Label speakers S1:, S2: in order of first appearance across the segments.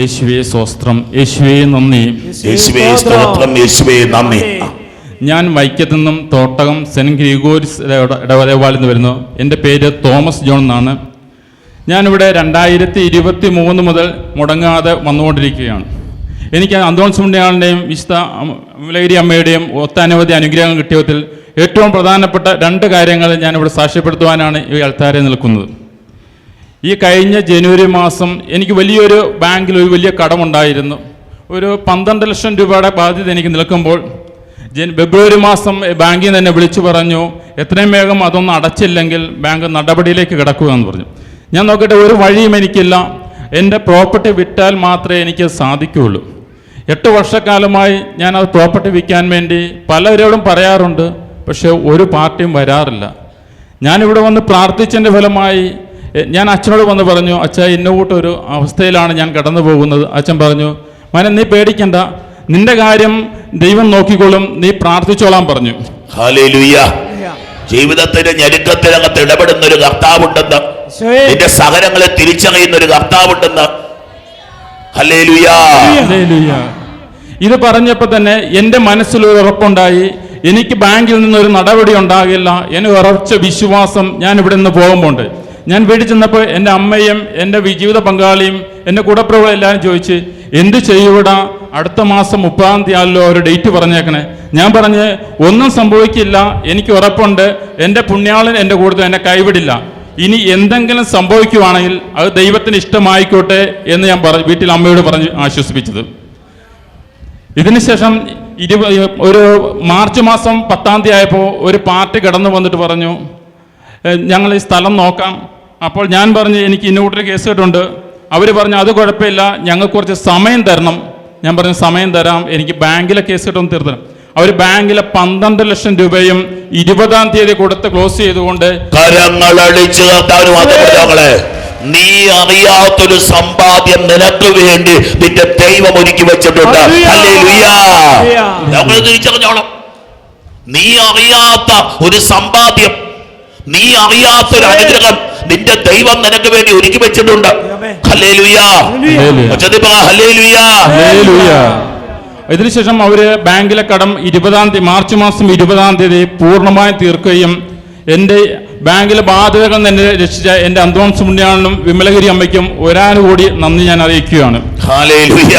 S1: യേശുവേ സ്വസ്ത്രം. യേശുവേ നന്ദി.
S2: യേശുവേ സ്തോത്രം. യേശുവേ നന്ദി.
S1: ഞാൻ വൈക്കത്തു നിന്നും തോട്ടകം സെന്റ് ഗ്രിഗോരിസ് ഇട- നിന്ന് വരുന്നു. എന്റെ പേര് തോമസ് ജോൺ എന്നാണ്. ഞാനിവിടെ രണ്ടായിരത്തി ഇരുപത്തി മൂന്ന് മുതൽ മുടങ്ങാതെ വന്നുകൊണ്ടിരിക്കുകയാണ്. എനിക്ക് അന്തോൺ സുണ്യാളിന്റെയും വിശുദ്ധ മുലഗിരി അമ്മയുടെയും ഒത്തനവധി അനുഗ്രഹം കിട്ടിയതിൽ ഏറ്റവും പ്രധാനപ്പെട്ട രണ്ട് കാര്യങ്ങൾ ഞാനിവിടെ സാക്ഷ്യപ്പെടുത്തുവാനാണ് ഈ അൾത്താരെ നിൽക്കുന്നത്. ഈ കഴിഞ്ഞ ജനുവരി മാസം എനിക്ക് വലിയൊരു ബാങ്കിൽ ഒരു വലിയ കടമുണ്ടായിരുന്നു. ഒരു പന്ത്രണ്ട് ലക്ഷം രൂപയുടെ ബാധ്യത എനിക്ക് നിൽക്കുമ്പോൾ ജൻ ഫെബ്രുവരി മാസം ബാങ്കിൽ നിന്ന് എന്നെ വിളിച്ചു പറഞ്ഞു എത്രയും വേഗം അതൊന്നും അടച്ചില്ലെങ്കിൽ ബാങ്ക് നടപടിയിലേക്ക് കിടക്കുക എന്ന് പറഞ്ഞു. ഞാൻ നോക്കട്ടെ ഒരു വഴിയും എനിക്കില്ല. എന്റെ പ്രോപ്പർട്ടി വിറ്റാൽ മാത്രമേ എനിക്ക് സാധിക്കുകയുള്ളൂ. എട്ട് വർഷക്കാലമായി ഞാൻ അത് പ്രോപ്പർട്ടി വിൽക്കാൻ വേണ്ടി പലരോടും പറയാറുണ്ട് പക്ഷേ ഒരു പാർട്ടിയും വരാറില്ല. ഞാനിവിടെ വന്ന് പ്രാർത്ഥിച്ചതിന്റെ ഫലമായി ഞാൻ അച്ഛനോട് വന്ന് പറഞ്ഞു അച്ഛ ഇന്നകൂട്ടൊരു അവസ്ഥയിലാണ് ഞാൻ കടന്നു പോകുന്നത്. അച്ഛൻ പറഞ്ഞു മനം നീ പേടിക്കണ്ട. നിന്റെ കാര്യം ദൈവം നോക്കിക്കോളും. നീ പ്രാർത്ഥിച്ചോളാം പറഞ്ഞു.
S2: ജീവിതത്തിന്റെ ഞെരുക്കത്തിനകത്ത് ഇടപെടുന്ന ഒരു കർത്താവുണ്ടെന്ന്. നിന്റെ സഹനങ്ങളെ തിരിച്ചറിയുന്ന ഒരു കർത്താവുണ്ടെന്ന്.
S1: ഇത് പറഞ്ഞപ്പോൾ തന്നെ എന്റെ മനസ്സിലൊരു ഉറപ്പുണ്ടായി. എനിക്ക് ബാങ്കിൽ നിന്ന് ഒരു നടപടി ഉണ്ടാകില്ല. എന്നെ ഉറച്ച വിശ്വാസം ഞാൻ ഇവിടെ നിന്ന് പോകുമ്പോണ്ട്. ഞാൻ വീട്ടിൽ ചെന്നപ്പോൾ എന്റെ അമ്മയും എന്റെ ജീവിത പങ്കാളിയും എന്റെ കൂടപ്പുറവും എല്ലാവരും ചോദിച്ച് എന്ത് ചെയ്യൂടാ? അടുത്ത മാസം മുപ്പതാം തീയതി ആണല്ലോ ഒരു ഡേറ്റ് പറഞ്ഞേക്കണേ. ഞാൻ പറഞ്ഞ് ഒന്നും സംഭവിക്കില്ല. എനിക്ക് ഉറപ്പുണ്ട്. എന്റെ പുണ്യാളൻ എന്റെ കൂടുതൽ എന്നെ കൈവിടില്ല. ഇനി എന്തെങ്കിലും സംഭവിക്കുവാണെങ്കിൽ അത് ദൈവത്തിന് ഇഷ്ടമായിക്കോട്ടെ എന്ന് ഞാൻ പറ വീട്ടിൽ അമ്മയോട് പറഞ്ഞ് ആശ്വസിപ്പിച്ചത്. ഇതിനുശേഷം ഇരു ഒരു മാർച്ച് മാസം പത്താം തീയതി ആയപ്പോൾ ഒരു പാർട്ടി കടന്നു വന്നിട്ട് പറഞ്ഞു "ഏ, ഞങ്ങൾ ഈ സ്ഥലം നോക്കാം. അപ്പോൾ ഞാൻ പറഞ്ഞു എനിക്ക് ഇന്നൂട്ടൊരു കേസ് കേട്ടുണ്ട് അവർ പറഞ്ഞു അത് കുഴപ്പമില്ല ഞങ്ങൾക്ക് കുറച്ച് സമയം തരണം. ഞാൻ പറഞ്ഞു സമയം തരാം എനിക്ക് ബാങ്കിലെ കേസ് കിട്ടുമെന്ന് തീർത്തരാം അവർ ബാങ്കിലെ പന്ത്രണ്ട് ലക്ഷം രൂപയും ഇരുപതാം തീയതി കൊടുത്ത് ക്ലോസ് ചെയ്തുകൊണ്ട്
S2: കരങ്ങളടിച്ച് നീ അറിയാത്തൊരു സമ്പാദ്യം നിനക്ക് വേണ്ടി നിന്റെ ദൈവം ഒരുക്കി വെച്ചിട്ടുണ്ട്. തിരിച്ചറിഞ്ഞോളാം. നീ അറിയാത്ത ഒരു സമ്പാദ്യം നീ അറിയാത്തൊരു അനുഗ്രഹം നിന്റെ ദൈവം നിനക്ക് വേണ്ടി ഒരുക്കി വെച്ചിട്ടുണ്ട്. ഹല്ലേലൂയ.
S1: ഹല്ലേലൂയ.
S2: ഉച്ചത്തിൽ ഹല്ലേലൂയ.
S1: ഹല്ലേലൂയ. ഇതിനുശേഷം അവർ ബാങ്കിലെ കടം ഇരുപതാം തീയതി മാർച്ച് മാസം ഇരുപതാം തീയതി പൂർണമായും തീർക്കുകയും എന്റെ ബാങ്കിലെ ബാധ്യതകൾ എന്നെ രക്ഷിച്ച എന്റെ അന്തോൺസ് മുന്നിയാളിനും വിമലഗിരി അമ്മയ്ക്കും ഒരാനുകൂടി നന്ദി ഞാൻ അറിയിക്കുകയാണ്.
S2: ഹല്ലേലൂയ.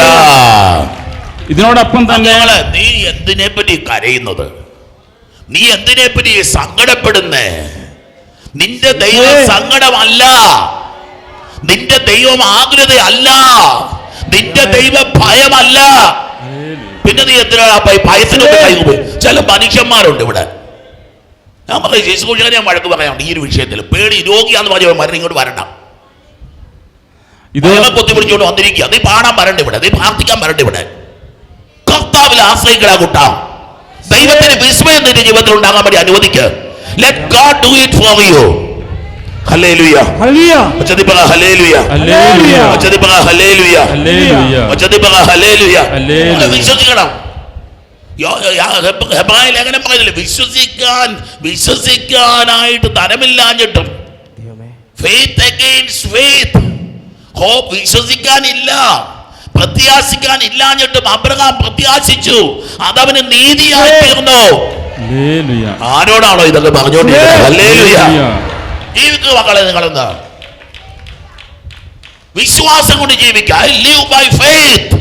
S1: ഇതിനോടൊപ്പം തന്നെ
S2: നീ എന്തിനെ പറ്റി കരയുന്നത്? നീ എന്തിനെ പറ്റി സങ്കടപ്പെടുന്നേ? നിന്റെ ദൈവം. സങ്കടമല്ല. നിന്റെ ദൈവം ആകുലതയല്ല. നിന്റെ ദൈവ ഭയമല്ല. പിന്നെ നീ എന്തിനാണ് ആ ഭയ- ഭയത്തിനൊക്കെ കൈകുപോയി ചില മനുഷ്യന്മാരുണ്ട് ഇവിടെ. ഞാൻ പറയും ശിശുകുഴിയെ ഞാൻ വഴക്ക് പറയാനുണ്ട് ഈ ഒരു വിഷയത്തിൽ പേടി രോഗിയാന്ന് പറഞ്ഞ മരണം ഇങ്ങോട്ട് വരണ്ട.
S1: ഇതേ
S2: കൊത്തി പിടിച്ചോണ്ട് വന്നിരിക്കുക. നീ പാടാൻ വരണ്ട ഇവിടെ. നീ പ്രാർത്ഥിക്കാൻ വരണ്ട ഇവിടെ. കർത്താവിൽ ആശ്രയിക്കടാ കൂട്ടാം. ദൈവത്തിന് വിസ്മയം നിന്റെ ജീവിതത്തിൽ ഉണ്ടാകാൻ വേണ്ടി അനുവദിക്ക്. Let God do it for you hallelujah
S3: hallelujah.
S2: പറ ഹല്ലേലൂയ
S1: ഹല്ലേലൂയ.
S2: പറ ഹല്ലേലൂയ
S1: ഹല്ലേലൂയ.
S2: പറ ഹല്ലേലൂയ. വിശ്വസിക്കണം. ഹെബ്രായ ലേഖനം പറയുന്നില്ലേ? വിശ്വസിക്കാൻ വിശ്വസിക്കാനായിട്ട് തരമില്ലാഞ്ഞിട്ടും. ഫെയ്ത്ത് അഗെയിൻസ്റ്റ് ഫെയ്ത്ത് ഹോപ്പ് വിശ്വസിക്കാനില്ല. പ്രത്യാശിക്കാൻ ഇല്ലാഞ്ഞിട്ടും അബ്രഹാം പ്രത്യാശിച്ചു. അതവന് നീതിയായി തീർന്നു. ആരോടാണോ ഇതൊക്കെ പറഞ്ഞുകൊണ്ടിരിക്കുന്നത്. ജീവിക്കുക മക്കളെ വിശ്വാസം കൊണ്ട് ജീവിക്കുക ലിവ് ബൈ ഫെയ്ത്ത്.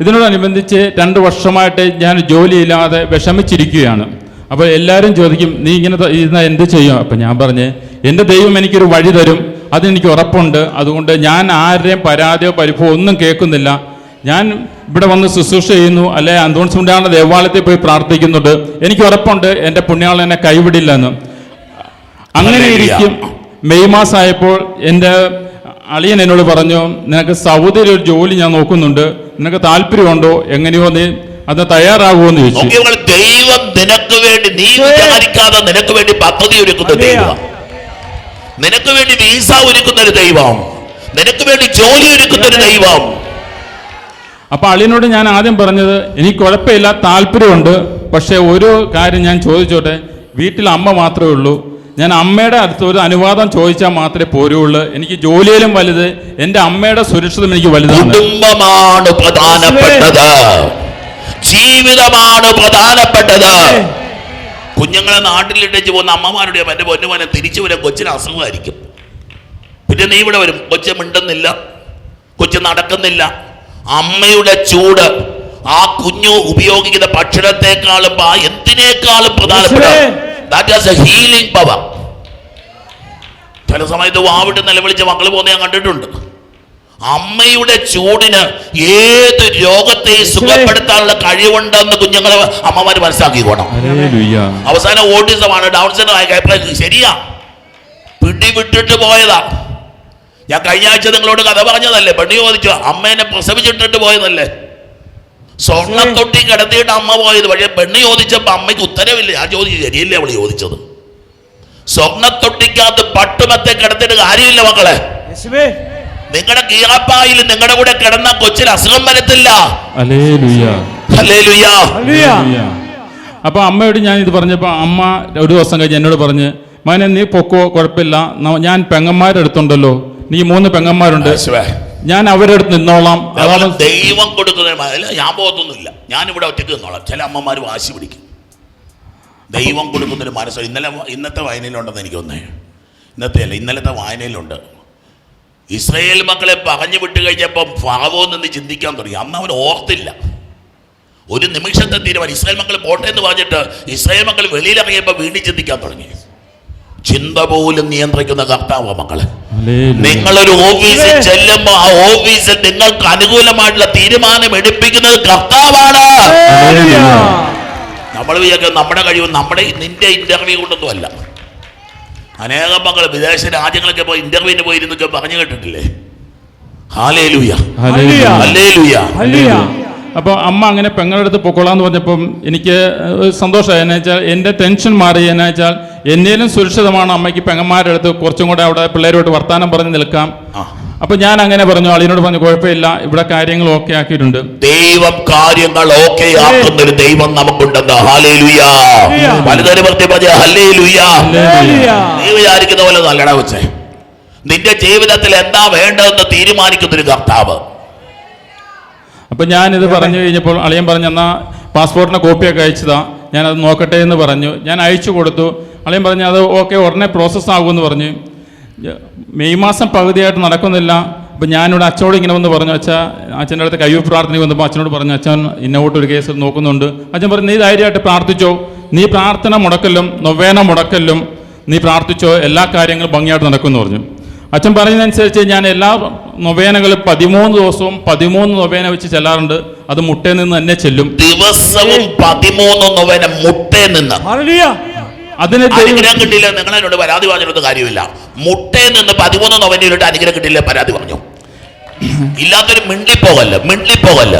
S1: ഇതിനോടനുബന്ധിച്ച് രണ്ട് വർഷമായിട്ട് ഞാൻ ജോലിയില്ലാതെ വിഷമിച്ചിരിക്കുകയാണ് അപ്പോൾ എല്ലാരും ചോദിക്കും നീ ഇങ്ങനെ ഇരുന്ന എന്ത് ചെയ്യും അപ്പം ഞാൻ പറഞ്ഞ് എന്റെ ദൈവം എനിക്കൊരു വഴി തരും അതെനിക്ക് ഉറപ്പുണ്ട്. അതുകൊണ്ട് ഞാൻ ആരുടെയും പരാതിയോ പരിഭവോ ഒന്നും കേൾക്കുന്നില്ല. ഞാൻ ഇവിടെ വന്ന് ശുശ്രൂഷ ചെയ്യുന്നു. അല്ലെ അന്തോൺ സുണ്ടാണ് ദേവാലയത്തിൽ പോയി പ്രാർത്ഥിക്കുന്നുണ്ട്. എനിക്ക് ഉറപ്പുണ്ട്. എന്റെ പുണ്യാളൻ എന്നെ കൈവിടില്ല എന്ന് അങ്ങനെ. ഇരിക്കും. മെയ് മാസമായപ്പോൾ എന്റെ അളിയൻ എന്നോട് പറഞ്ഞു നിനക്ക് സൗദിയിൽ ഒരു ജോലി ഞാൻ നോക്കുന്നുണ്ട്. നിനക്ക് താല്പര്യമുണ്ടോ? എങ്ങനെയോ നീ അത് തയ്യാറാകുമോ എന്ന് ചോദിച്ചു
S2: ദൈവം നിനക്ക് വേണ്ടി നീ വിചാരിക്കാതെ നിനക്ക് വേണ്ടി പദ്ധതി ഒരുക്കുന്ന ദൈവം. നിനക്ക് വേണ്ടി വീസ ഒരുക്കുന്ന ഒരു ദൈവം. നിനക്ക് വേണ്ടി ജോലി ഒരുക്കുന്ന ഒരു ദൈവം.
S1: അപ്പൊ അളിയനോട് ഞാൻ ആദ്യം പറഞ്ഞത് എനിക്ക് കുഴപ്പമില്ല താല്പര്യമുണ്ട് പക്ഷെ ഒരു കാര്യം ഞാൻ ചോദിച്ചോട്ടെ? വീട്ടിൽ അമ്മ മാത്രമേ ഉള്ളൂ. ഞാൻ അമ്മയുടെ അടുത്ത് ഒരു അനുവാദം ചോദിച്ചാൽ മാത്രമേ പോരുള്ളൂ. എനിക്ക് ജോലിയിലും വലുത് എന്റെ അമ്മയുടെ സുരക്ഷിതം എനിക്ക് വലുതാണ്.
S2: കുടുംബമാണ് പ്രധാനപ്പെട്ടത്. ജീവിതമാണ് പ്രധാനപ്പെട്ടത്. കുഞ്ഞുങ്ങളെ നാട്ടിലിട്ടേച്ച് പോകുന്ന അമ്മമാരുടെ എന്റെ പൊന്നുമോനെ തിരിച്ചു വരും കൊച്ചിന് അസുഖമായിരിക്കും. പിന്നെ നീ ഇവിടെ വരും. കൊച്ചു മിണ്ടുന്നില്ല. കൊച്ചു നടക്കുന്നില്ല. അമ്മയുടെ ചൂട് ആ കുഞ്ഞു ഉപയോഗിക്കുന്ന ഭക്ഷണത്തെക്കാളും ആ എന്തിനേക്കാളും പ്രധാനപ്പെട്ട ദാറ്റ് എ ഹീലിംഗ് പവർ ചില സമയത്ത് വാവിട്ട് നിലവിളിച്ച മക്കൾ പോകുന്ന ഞാൻ കണ്ടിട്ടുണ്ട്. അമ്മയുടെ ചൂടിന് ഏത് രോഗത്തെ സുഖപ്പെടുത്താനുള്ള കഴിവുണ്ടെന്ന് കുഞ്ഞുങ്ങളെ അമ്മമാര് മനസ്സിലാക്കിക്കോണം.
S1: പോണം
S2: അവസാനം ഓട്ടിസമാണ്. ഡൗൺ സിൻഡ്രോം ശരിയാ. പിടിവിട്ടിട്ട് പോയതാ. ഞാൻ കഴിഞ്ഞ ആഴ്ച നിങ്ങളോട് കഥ പറഞ്ഞതല്ലേ? പെണ്ണി ചോദിച്ചു അമ്മേനെ പ്രസവിച്ചിട്ടിട്ട് പോയതല്ലേ? സ്വർണത്തൊട്ടി കിടത്തിയിട്ട് അമ്മ പോയത്. പക്ഷേ പെണ്ണ് ചോദിച്ചപ്പോ അമ്മയ്ക്ക് ഉത്തരവില്ല. ഞാൻ ചോദിച്ചു ശരിയല്ലേ അവൾ? ചോദിച്ചത്. സ്വർണത്തൊട്ടിക്കകത്ത് പട്ടുമത്തെ കിടത്തിയിട്ട് കാര്യമില്ല മക്കളെ.
S3: യേശുവേ.
S2: നിങ്ങളുടെ കീറപ്പായിൽ നിങ്ങളുടെ കൂടെ കിടന്ന കൊച്ചിന് അസുഖം വരത്തില്ല.
S1: അപ്പൊ അമ്മയോട് ഞാൻ ഇത് പറഞ്ഞപ്പോ അമ്മ ഒരു ദിവസം കഴിഞ്ഞ് എന്നോട് പറഞ്ഞ് മകനെ നീ പൊക്കോ കുഴപ്പമില്ല. ഞാൻ പെങ്ങന്മാരുടെ അടുത്തുണ്ടല്ലോ. നീ മൂന്ന് പെങ്ങന്മാരുണ്ട്. ഞാൻ അവരുടെ അടുത്ത് നിന്നോളാം. അതാണ്
S2: ദൈവം കൊടുക്കുന്ന ഞാൻ പോകത്തൊന്നുമില്ല. ഞാൻ ഇവിടെ ഒറ്റയ്ക്ക് നിന്നോളാം. ചില അമ്മമാർ വാശി പിടിക്കും. ദൈവം കൊടുക്കുന്നൊരു മനസ്സ് ഇന്നലെ ഇന്നത്തെ വായനയിലുണ്ടെന്ന് എനിക്ക് തോന്നുന്നത് ഇന്നത്തെ അല്ല ഇന്നലത്തെ വായനയിലുണ്ട്. ഇസ്രയേൽ മക്കളെ പറഞ്ഞു വിട്ടു കഴിഞ്ഞപ്പം ഫാവോ നിന്ന് ചിന്തിക്കാൻ തുടങ്ങി. അന്ന് അവൻ ഓർത്തില്ല. ഒരു നിമിഷത്തെ തീരുമാനം. ഇസ്രായേൽ മക്കൾ പോട്ടെ എന്ന് പറഞ്ഞിട്ട് ഇസ്രായേൽ മക്കൾ വെളിയിലിറങ്ങിയപ്പോൾ വീണ്ടും ചിന്തിക്കാൻ തുടങ്ങി. ചിന്ത പോലും നിയന്ത്രിക്കുന്ന കർത്താവ
S1: മക്കൾ.
S2: നിങ്ങളൊരു ഓഫീസിൽ ചെല്ലുമ്പോ ആ ഓഫീസിൽ നിങ്ങൾക്ക് അനുകൂലമായിട്ടുള്ള തീരുമാനം എടുപ്പിക്കുന്നത് കർത്താവാണ്. നമ്മൾ വിചാരിക്കുന്നത് നമ്മുടെ കഴിവ് നമ്മുടെ നിന്റെ ഇന്റർവ്യൂ കൊണ്ടൊന്നും അല്ല അനേകം മക്കൾ വിദേശ രാജ്യങ്ങളൊക്കെ പോയി ഇന്റർവ്യൂവിന് പോയിരുന്നൊക്കെ പറഞ്ഞു കേട്ടിട്ടില്ലേ.
S1: അപ്പോൾ അമ്മ അങ്ങനെ പെങ്ങളുടെ അടുത്ത് പൊക്കോളാന്ന് പറഞ്ഞപ്പം എനിക്ക് സന്തോഷമായി. എന്നാ വെച്ചാൽ എന്റെ ടെൻഷൻ മാറി. എന്നു വെച്ചാൽ എന്നേലും സുരക്ഷിതമാണ് അമ്മയ്ക്ക് പെങ്ങന്മാരുടെ അടുത്ത് കുറച്ചും കൂടെ അവിടെ പിള്ളേരോട് വർത്താനം പറഞ്ഞ് നിൽക്കാം.
S2: ആ.
S1: അപ്പോൾ ഞാൻ അങ്ങനെ പറഞ്ഞു ആളിനോട് പറഞ്ഞു കുഴപ്പമില്ല ഇവിടെ കാര്യങ്ങൾ ഓക്കെ ആക്കിയിട്ടുണ്ട്.
S2: ദൈവം കാര്യങ്ങൾ ഓക്കെ ആക്കുന്ന ഒരു ദൈവം നമുക്കുണ്ടെന്ന്. നീ വിചാരിക്കുന്ന പോലെ നല്ലട വെച്ചേ നിന്റെ ജീവിതത്തിൽ എന്താ വേണ്ടതെന്ന് തീരുമാനിക്കുന്ന ഒരു കർത്താവ്.
S1: അപ്പോൾ ഇത് പറഞ്ഞു കഴിഞ്ഞപ്പോൾ അളിയൻ പറഞ്ഞു എന്നാ പാസ്പോർട്ടിന്റെ കോപ്പിയൊക്കെ അയച്ചതാ. ഞാനത് നോക്കട്ടെ എന്ന് പറഞ്ഞു. ഞാൻ അയച്ചു കൊടുത്തു. അളിയൻ പറഞ്ഞു അത് ഓക്കെ ഉടനെ പ്രോസസ്സാകുമെന്ന് പറഞ്ഞു. മെയ് മാസം പകുതിയായിട്ട് നടക്കുന്നില്ല. അപ്പം ഞാനിവിടെ അച്ഛനോട് ഇങ്ങനെ വന്ന് പറഞ്ഞു അച്ഛാ അച്ഛന്റെ അടുത്ത് കയ്യൂർ പ്രാർത്ഥന വന്നപ്പോൾ അച്ഛനോട് പറഞ്ഞു അച്ഛൻ ഇന്നോട്ട് ഒരു കേസ് നോക്കുന്നുണ്ട്. അച്ഛൻ പറഞ്ഞു നീ ധൈര്യമായിട്ട് പ്രാർത്ഥിച്ചോ. നീ പ്രാർത്ഥന മുടക്കലും നൊവേന മുടക്കലും നീ പ്രാർത്ഥിച്ചോ. എല്ലാ കാര്യങ്ങളും ഭംഗിയായിട്ട് നടക്കുമെന്ന് പറഞ്ഞു. അച്ഛൻ പറഞ്ഞതനുസരിച്ച് ഞാൻ എല്ലാ നൊവേനകളും പതിമൂന്ന് ദിവസവും പതിമൂന്ന് നൊവേന വെച്ച് ചെല്ലാറുണ്ട്. അത് മുട്ടയിൽ നിന്ന് തന്നെ ചെല്ലും.
S2: ദിവസവും പതിമൂന്ന് നൊവേന മുട്ടയിൽ നിന്ന്.
S1: അതിന്
S2: കിട്ടിയില്ല നിങ്ങളെന്നോട് പരാതി പറഞ്ഞിട്ട് കാര്യമില്ല. മുട്ടേ നിന്ന് പതിമൂന്ന് നൊവനിലിട്ട് അനുഗ്രഹം കിട്ടിയില്ല പരാതി പറഞ്ഞു. ഇല്ലാത്തൊരു മിണ്ടിപ്പോകല്ല മിണ്ടിപ്പോകല്ല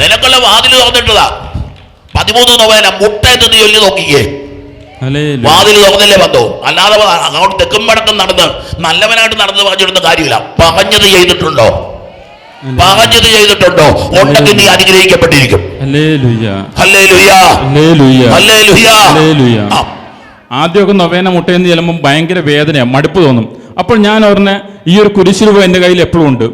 S2: നിനക്കുള്ള വാതിൽ തുറന്നിട്ടതാ. പതിമൂന്ന് നൊവേന മുട്ടയിൽ നിന്ന് ചൊല്ലി നോക്കിക്കേ. വാതിൽ തുറന്നില്ലേ ബന്ധവും അല്ലാതെ അങ്ങോട്ട് തെക്കും വടക്കം നടന്ന് നല്ലവനായിട്ട് നടന്ന് പറഞ്ഞിരുന്ന കാര്യമില്ല. പറഞ്ഞത് ചെയ്തിട്ടുണ്ടോ? പറഞ്ഞത് ചെയ്തിട്ടുണ്ടോ? ഉണ്ടെങ്കിൽ നീ അനുഗ്രഹിക്കപ്പെട്ടിരിക്കും.
S1: ആദ്യമൊക്കെ നൊവേന മുട്ടയെന്ന് ചെല്ലുമ്പോൾ ഭയങ്കര വേദനയാണ് മടുപ്പ് തോന്നും. അപ്പോൾ ഞാൻ പറഞ്ഞ ഈ ഒരു കുരിശുരുവ എന്റെ കയ്യിൽ എപ്പോഴും ഉണ്ട്.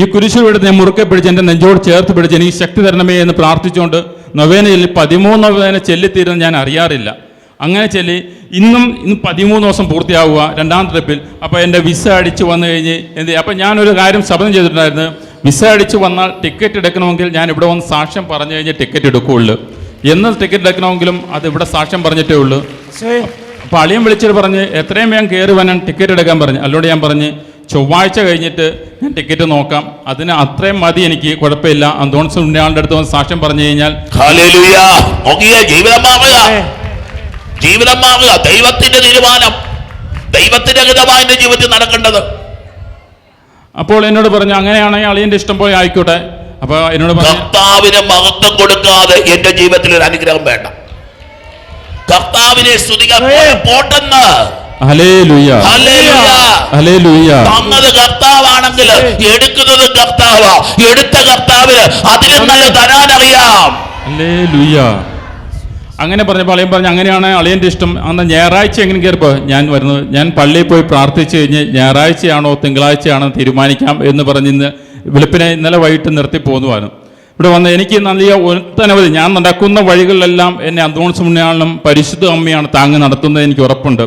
S1: ഈ കുരിശുരുവ എടുത്ത് ഞാൻ മുറുക്കെ പിടിച്ച് എന്റെ നെഞ്ചോട് ചേർത്ത് പിടിച്ച് എനിക്ക് ശക്തി തരണമേ എന്ന് പ്രാർത്ഥിച്ചുകൊണ്ട് നൊവേന ചെല്ലി പതിമൂന്ന് നൊവേന ചെല്ലിത്തീരുന്ന ഞാൻ അറിയാറില്ല. അങ്ങനെ ചെല്ലി ഇന്നും ഇന്ന് പതിമൂന്ന് ദിവസം പൂർത്തിയാവുക രണ്ടാം ട്രിപ്പിൽ അപ്പോൾ എന്റെ വിസ അടിച്ച് വന്നു കഴിഞ്ഞ് എന്ത്? അപ്പോൾ ഞാനൊരു കാര്യം ശബ്ദം ചെയ്തിട്ടുണ്ടായിരുന്നു. വിസ അടിച്ച് വന്നാൽ ടിക്കറ്റ് എടുക്കണമെങ്കിൽ ഞാൻ ഇവിടെ വന്ന് സാക്ഷ്യം പറഞ്ഞു കഴിഞ്ഞ് ടിക്കറ്റ് എടുക്കുകയുള്ളൂ. എന്ന് ടിക്കറ്റ് എടുക്കണമെങ്കിലും അത് ഇവിടെ സാക്ഷ്യം പറഞ്ഞിട്ടേ ഉള്ളൂ. അപ്പോൾ അളിയൻ വിളിച്ചിട്ട് പറഞ്ഞ് എത്രയും വേഗം കയറി വരാൻ ടിക്കറ്റ് എടുക്കാൻ പറഞ്ഞു. അല്ലോട് ഞാൻ പറഞ്ഞ് ചൊവ്വാഴ്ച കഴിഞ്ഞിട്ട് ഞാൻ ടിക്കറ്റ് നോക്കാം. അതിന് അത്രയും മതി എനിക്ക് കുഴപ്പമില്ല. അന്തോൺസ് ഉണ്ണിയാളുടെ അടുത്ത് വന്ന് സാക്ഷ്യം പറഞ്ഞു കഴിഞ്ഞാൽ
S2: ജീവിതം മാറുക ദൈവത്തിന്റെ തീരുമാനം. ദൈവത്തിന്റെ ഹിതമായ ജീവിതത്തിൽ നടക്കേണ്ടത്.
S1: അപ്പോൾ എന്നോട് പറഞ്ഞു അങ്ങനെയാണെങ്കിൽ അളിയന്റെ ഇഷ്ടം പോലെ ആയിക്കോട്ടെ. അപ്പൊ എന്നോട് പറഞ്ഞു
S2: കർത്താവിന് മഹത്വം കൊടുക്കാതെ എന്റെ ജീവിതത്തിൽ ഒരു അനുഗ്രഹം വേണ്ട. കർത്താവിനെ പോട്ടെന്ന്. തന്നത് കർത്താവാണെങ്കിൽ എടുക്കുന്നത് കർത്താവാ. എടുത്ത കർത്താവിന് അതിലും നല്ല തരാനറിയാം.
S1: അങ്ങനെ പറഞ്ഞപ്പോൾ അളിയൻ പറഞ്ഞു അങ്ങനെയാണ് അളിയന്റെ ഇഷ്ടം. അന്ന് ഞായറാഴ്ച എങ്ങനെ കയറിപ്പോ. ഞാൻ വരുന്നത് ഞാൻ പള്ളിയിൽ പോയി പ്രാർത്ഥിച്ചു കഴിഞ്ഞ് ഞായറാഴ്ചയാണോ തിങ്കളാഴ്ചയാണോ തീരുമാനിക്കാം എന്ന് പറഞ്ഞ് ഇന്ന് വെളുപ്പിനെ ഇന്നലെ വൈകിട്ട് നിർത്തി പോന്നുവായിരുന്നു ഇവിടെ വന്ന് എനിക്ക് നല്ല ഒട്ടനവധി ഞാൻ നടക്കുന്ന വഴികളിലെല്ലാം എന്നെ അന്തോണിസ് മുന്നയാളിനും പരിശുദ്ധ അമ്മയാണ് താങ്ങി നടത്തുന്നത് എനിക്ക് ഉറപ്പുണ്ട്.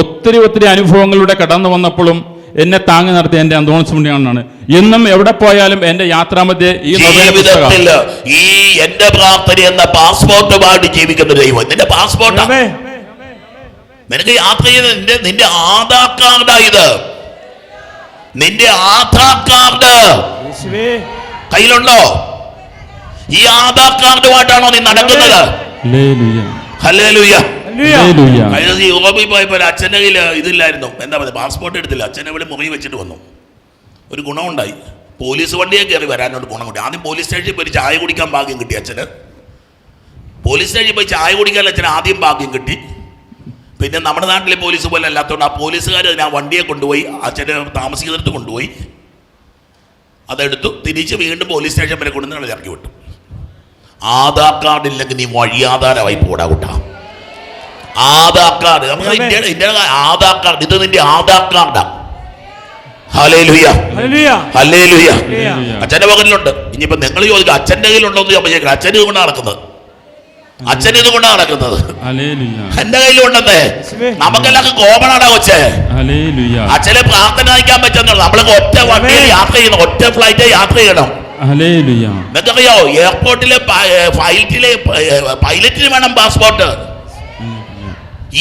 S1: ഒത്തിരി ഒത്തിരി അനുഭവങ്ങളിലൂടെ കടന്നു വന്നപ്പോഴും എന്നെ താങ്ങി നടത്തിയ എന്റെ അന്തോണിസ് മുന്നാളിനാണ് എന്നും എവിടെ പോയാലും എന്റെ യാത്രാമധ്യേ ഈ
S2: ജീവിതത്തിൽ ഈ എന്റെ പ്രാർത്ഥന എന്ന പാസ്പോർട്ടുമായിട്ട് ജീവിക്കുന്ന ദൈവം. നിന്റെ പാസ്പോർട്ട്. നിനക്ക് യാത്ര ചെയ്ത് നിന്റെ നിന്റെ ആധാർ കാർഡാ ഇത്. നിന്റെ ആധാർ കാർഡ്. കയ്യിലുണ്ടോ? ഈ ആധാർ കാർഡുമായിട്ടാണോ നീ നടക്കുന്നത്. കഴിഞ്ഞ യൂറോപ്പിൽ പോയപ്പോൾ അച്ഛന്റെ കയ്യിൽ ഇതില്ലായിരുന്നു. എന്താ പറയുക? പാസ്പോർട്ട് എടുത്തില്ല. അച്ഛനെ ഇവിടെ മുറി വെച്ചിട്ട് വന്നു. ഒരു ഗുണമുണ്ടായി. പോലീസ് വണ്ടിയെ കയറി വരാനോട് ഗുണം കിട്ടി ആദ്യം പോലീസ് സ്റ്റേഷനിൽ പോയി ചായ കുടിക്കാൻ ഭാഗ്യം കിട്ടി അച്ഛന്. പോലീസ് സ്റ്റേഷനിൽ പോയി ചായ കുടിക്കാൻ അച്ഛന് ആദ്യം ഭാഗ്യം കിട്ടി. പിന്നെ നമ്മുടെ നാട്ടിലെ പോലീസ് പോലെ അല്ലാത്തതുകൊണ്ട് ആ പോലീസുകാർ അതിന് ആ വണ്ടിയെ കൊണ്ടുപോയി അച്ഛനെ താമസിക്കുന്നിടത്ത് കൊണ്ടുപോയി. അതെടുത്തു. തിരിച്ച് വീണ്ടും പോലീസ് സ്റ്റേഷൻ വരെ കൊണ്ടുവന്ന് ഇറക്കി വിട്ടു. ആധാർ കാർഡ് ഇല്ലെങ്കിൽ നീ വഴിയാധാരമായി പോടാ കൂട്ടാ. ആധാർ കാർഡ് നമ്മൾ ഇന്ത്യയുടെ ഇന്ത്യയുടെ ആധാർ കാർഡ് ഇത് നിന്റെ ആധാർ കാർഡാ അച്ഛന്റെ പകലിലുണ്ട് ഇനിയിപ്പോ നിങ്ങൾ ചോദിക്കുക അച്ഛന്റെ കയ്യിലുണ്ടോ എന്ന് ചോദിക്കാം അച്ഛൻ ഇത് കൊണ്ടാണ് നടക്കുന്നത്. അച്ഛൻ ഇത് കൊണ്ടാണ് നടക്കുന്നത്. എന്റെ കയ്യിലുണ്ടെന്നേ. നമുക്കെല്ലാം കോമണാടാ കൊച്ചേ. അച്ഛനെ പ്രാർത്ഥന അയക്കാൻ പറ്റുന്നുള്ളൂ നമ്മളൊക്കെ ഒറ്റ വണ്ടിയിൽ യാത്ര ചെയ്യണം. ഒറ്റ ഫ്ലൈറ്റ് യാത്ര ചെയ്യണം.
S1: ഹല്ലേലൂയ.
S2: നിങ്ങൾക്കറിയോ എയർപോർട്ടിലെ ഫ്ലൈറ്റിലെ പൈലറ്റിന് വേണം പാസ്പോർട്ട്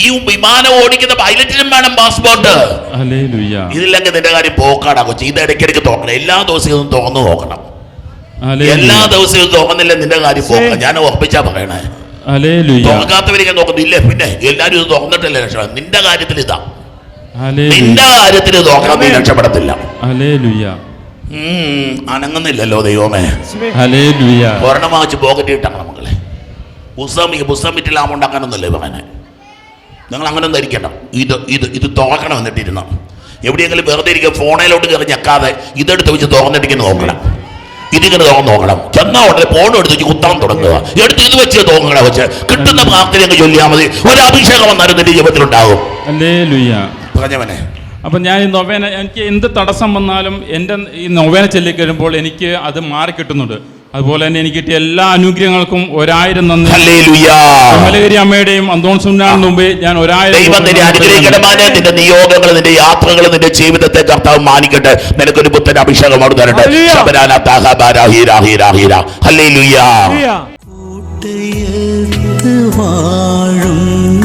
S2: ഈ വിമാനം ഓടിക്കുന്ന പൈലറ്റിനും വേണം പാസ്പോർട്ട്
S1: ഹല്ലേലൂയ.
S2: ഇതില്ലെങ്കിൽ നിന്റെ കാര്യം പോക്കാടാ കൊച്ചി. ഇത് ഇടയ്ക്കിടയ്ക്ക് തോക്കണം എല്ലാ ദിവസവും തുറന്നു നോക്കണം എല്ലാ ദിവസവും തുറന്നില്ല നിന്റെ കാര്യം പോക്കണം ഞാൻ ഉറപ്പിച്ചാ പറയണേ.
S1: ഹല്ലേലൂയ.
S2: നോക്കുന്നു. ഇല്ലേ പിന്നെ എല്ലാരും ഇത് തുറന്നിട്ടല്ലേ രക്ഷപ്പെടാം. നിന്റെ കാര്യത്തിൽ ഇതാ നിന്റെ കാര്യത്തിൽ തുറക്കാൻ നീ രക്ഷപ്പെടത്തില്ല. അനങ്ങുന്നില്ലല്ലോ ദൈവമേ.
S1: ഒരെണ്ണമാച്ച്
S2: ഒരെണ്ണം വാങ്ങിച്ച് പോക്കറ്റ് ഇട്ടാണ് മക്കളെ. പുസ്തകം ഈ പുസ്തകം വിറ്റ് ലാഭം ഇവനെ. നിങ്ങൾ അങ്ങനെ ഒന്നും ധരിക്കണ്ട. ഇത് ഇത് ഇത് തുറക്കണം എന്നിട്ടിരുന്ന. എവിടെയെങ്കിലും വെറുതെ ഇരിക്കുക ഫോണിലോട്ട് കയറി ഞെക്കാതെ ഇതെടുത്ത് വെച്ച് തുറന്നിട്ടിങ്ങനെ നോക്കണം. ഇതിങ്ങനെ തുറന്ന് നോക്കണം. ചെന്നാ ഉടനെ ഫോൺ എടുത്ത് വെച്ച് കുത്താൻ തുടങ്ങുക. എടുത്ത് ഇത് വെച്ച് തോന്നണ വെച്ച് കിട്ടുന്ന പ്രാർത്ഥനയൊക്കെ ചൊല്ലിയാൽ മതി. ഒരു അഭിഷേകം വന്നാലും നിന്റെ ജീവിതത്തിലുണ്ടാകും. പറഞ്ഞവനെ
S1: അപ്പം ഞാൻ ഈ നൊവേന എനിക്ക് എന്ത് തടസ്സം വന്നാലും എന്റെ ഈ നൊവേന ചൊല്ലിക്കഴിയുമ്പോൾ എനിക്ക് അത് മാറി കിട്ടുന്നുണ്ട്. അതുപോലെ തന്നെ എനിക്ക് കിട്ടിയ എല്ലാ അനുഗ്രഹങ്ങൾക്കും ഒരായിരം നന്ദി.
S2: ഹല്ലേലൂയാ.
S1: കമലഗിരി അമ്മയുടെയും അന്തോൺ സുനാളിന് മുമ്പേ ഞാൻ ഒരായിരം
S2: നിന്റെ നിയോഗങ്ങൾ നിന്റെ യാത്രകൾ നിന്റെ ജീവിതത്തെ കർത്താവ് മാനിക്കട്ടെ. നിനക്ക് ഒരു പുത്തൻ അഭിഷേകം അവിടെ തരട്ടെ.
S3: ഹല്ലേലൂയ.
S2: ശബരാന താഹബാര ഹീര ഹീര ഹീര ഹല്ലേലൂയാ.
S4: കോട്ടയത്ത് വാഴുന്ന